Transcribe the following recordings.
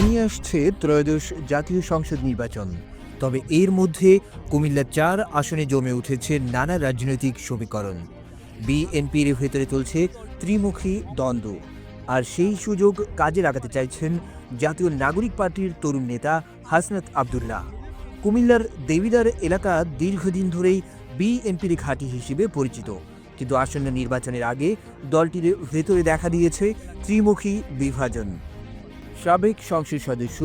ঘনিয়ে আসছে ত্রয়োদশ জাতীয় সংসদ নির্বাচন। তবে এর মধ্যে কুমিল্লা চার আসনে জমে উঠেছে নানা রাজনৈতিক সমীকরণ। বিএনপির ভেতরে চলছে ত্রিমুখী দ্বন্দ্ব। আর সেই সুযোগ কাজে লাগাতে চাইছেন জাতীয় নাগরিক পার্টির তরুণ নেতা হাসনাত আবদুল্লাহ। কুমিল্লার দেবিদার এলাকা দীর্ঘদিন ধরেই বিএনপির ঘাঁটি হিসেবে পরিচিত। কিন্তু আসন্ন নির্বাচনের আগে দলটির ভেতরে দেখা দিয়েছে ত্রিমুখী বিভাজন। সাবেক সংসদ সদস্য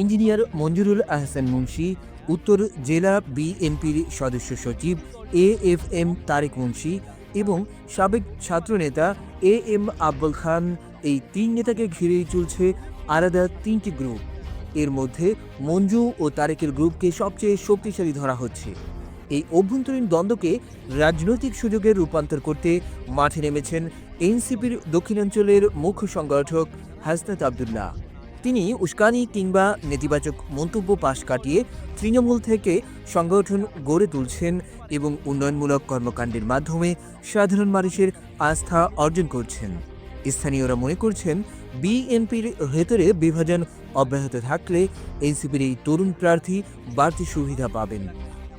ইঞ্জিনিয়ার মঞ্জুরুল আহসান মুন্সি, উত্তর জেলা বিএনপির সদস্য সচিব A F M Tarek Munshi এবং সাবেক ছাত্রনেতা এ এম আব্বাল খান। এই তিন নেতাকে ঘিরেই চলছে আলাদা তিনটি গ্রুপ। এর মধ্যে মঞ্জু ও তারেকের গ্রুপকে সবচেয়ে শক্তিশালী ধরা হচ্ছে। এই অভ্যন্তরীণ দ্বন্দ্বকে রাজনৈতিক সুযোগে রূপান্তর করতে মাঠে নেমেছেন এনসিপির দক্ষিণাঞ্চলের মুখ্য সংগঠক হাসনাত আবদুল্লাহ। তিনি উস্কানি কিংবা নেতিবাচক মন্তব্য পাশ কাটিয়ে তৃণমূল থেকে সংগঠন গড়ে তুলছেন এবং উন্নয়নমূলক কর্মকাণ্ডের মাধ্যমে সাধারণ মানুষের আস্থা অর্জন করছেন। স্থানীয়রা মনে করছেন, বিএনপির ভেতরে বিভাজন অব্যাহত থাকলে এনসিপির এই তরুণ প্রার্থী বাড়তি সুবিধা পাবেন।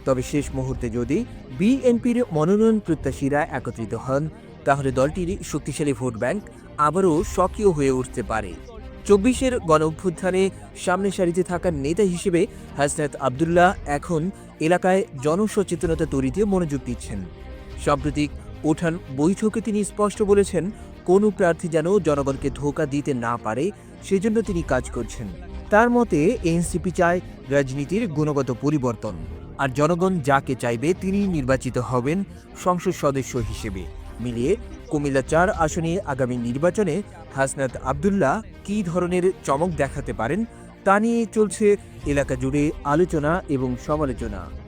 তবে শেষ মুহূর্তে যদি বিএনপির মনোনয়ন প্রত্যাশীরা একত্রিত হন, তাহলে দলটির শক্তিশালী ভোট ব্যাংক আবারও সক্রিয় হয়ে উঠতে পারে। চব্বিশের গণ অভ্যুত্থানে সামনে সারিতে থাকা নেতা হিসেবে হাসনাত আবদুল্লাহ এখন এলাকায় জনসচেতনতা তৈরিতে মনোযোগ দিচ্ছেন। সাম্প্রতিক ওঠান বৈঠকে তিনি স্পষ্ট বলেছেন, কোনো প্রার্থী যেন জনগণকে ধোকা দিতে না পারে, সেজন্য তিনি কাজ করছেন। তার মতে, এনসিপি চায় রাজনীতির গুণগত পরিবর্তন। আর জনগণ যাকে চাইবে, তিনি নির্বাচিত হবেন সংসদ সদস্য হিসেবে। মিলিয়ে কুমিল্লা চার আসনে আগামী নির্বাচনে হাসনাত আবদুল্লাহ কী ধরনের চমক দেখাতে পারেন তা নিয়ে চলছে এলাকা জুড়ে আলোচনা এবং সমালোচনা।